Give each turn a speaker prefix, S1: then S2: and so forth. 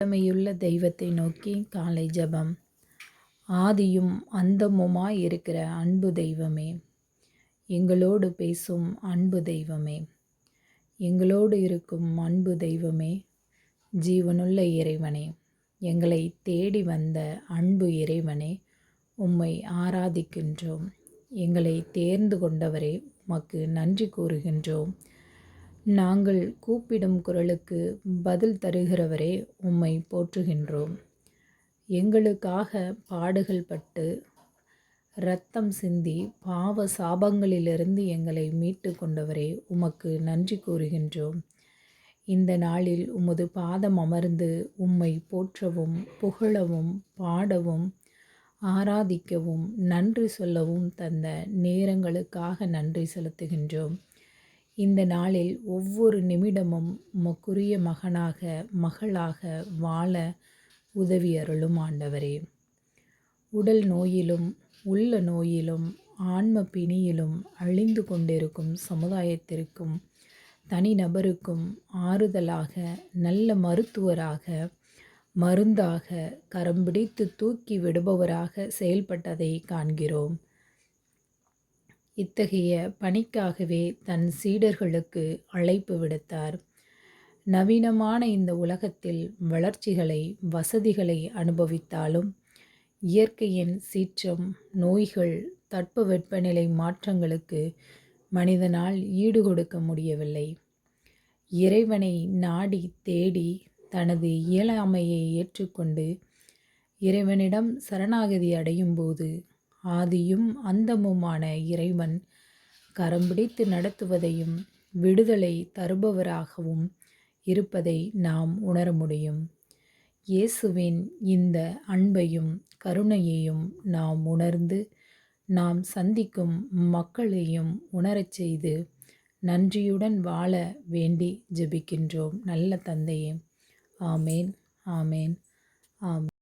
S1: வல்லமையுள்ள தெய்வத்தை நோக்கி காலை ஜபம். ஆதியும் அந்தமுமாய் இருக்கிற அன்பு தெய்வமே எங்களோடு பேசும் அன்பு தெய்வமே எங்களோடு இருக்கும் அன்பு தெய்வமே ஜீவனுள்ள இறைவனே எங்களை தேடி வந்த அன்பு இறைவனே உம்மை ஆராதிக்கின்றோம். எங்களை தேர்ந்து கொண்டவரே உமக்கு நன்றி கூறுகின்றோம். நாங்கள் கூப்பிடும் குரலுக்கு பதில் தருகிறவரே உம்மை போற்றுகின்றோம். எங்களுக்காக பாடுகள் பட்டு இரத்தம் சிந்தி பாவ சாபங்களிலிருந்து எங்களை மீட்டு கொண்டவரே உமக்கு நன்றி கூறுகின்றோம். இந்த நாளில் உமது பாதம் அமர்ந்து உம்மை போற்றவும் புகழவும் பாடவும் ஆராதிக்கவும் நன்றி சொல்லவும் தந்த நேரங்களுக்காக நன்றி செலுத்துகின்றோம். இந்த நாளில் ஒவ்வொரு நிமிடமும் உமக்குரிய மகனாக மகளாக வாழ உதவி அருளும் ஆண்டவரே. உடல் நோயிலும் உள்ள நோயிலும் ஆன்ம பிணியிலும் அழிந்து கொண்டிருக்கும் சமுதாயத்திற்கும் தனிநபருக்கும் ஆறுதலாக நல்ல மருத்துவராக மருந்தாக கரம் பிடித்து தூக்கி விடுபவராக செயல்பட்டதை காண்கிறோம். இத்தகைய பணிக்காகவே தன் சீடர்களுக்கு அழைப்பு விடுத்தார். நவீனமான இந்த உலகத்தில் வளர்ச்சிகளை வசதிகளை அனுபவித்தாலும் இயற்கையின் சீற்றம் நோய்கள் தட்பவெப்பநிலை மாற்றங்களுக்கு மனிதனால் ஈடுகொடுக்க முடியவில்லை. இறைவனை நாடி தேடி தனது இயலாமையை ஏற்றுக்கொண்டு இறைவனிடம் சரணாகதி அடையும் போது ஆதியும் அந்தமுமான இறைவன் கரம் பிடித்து நடத்துவதையும் விடுதலை தருபவராகவும் இருப்பதை நாம் உணர முடியும். இயேசுவின் இந்த அன்பையும் கருணையையும் நாம் உணர்ந்து நாம் சந்திக்கும் மக்களையும் உணரச் செய்து நன்றியுடன் வாழ வேண்டி ஜெபிக்கின்றோம். நல்ல தந்தையே. ஆமேன் ஆமேன் ஆம்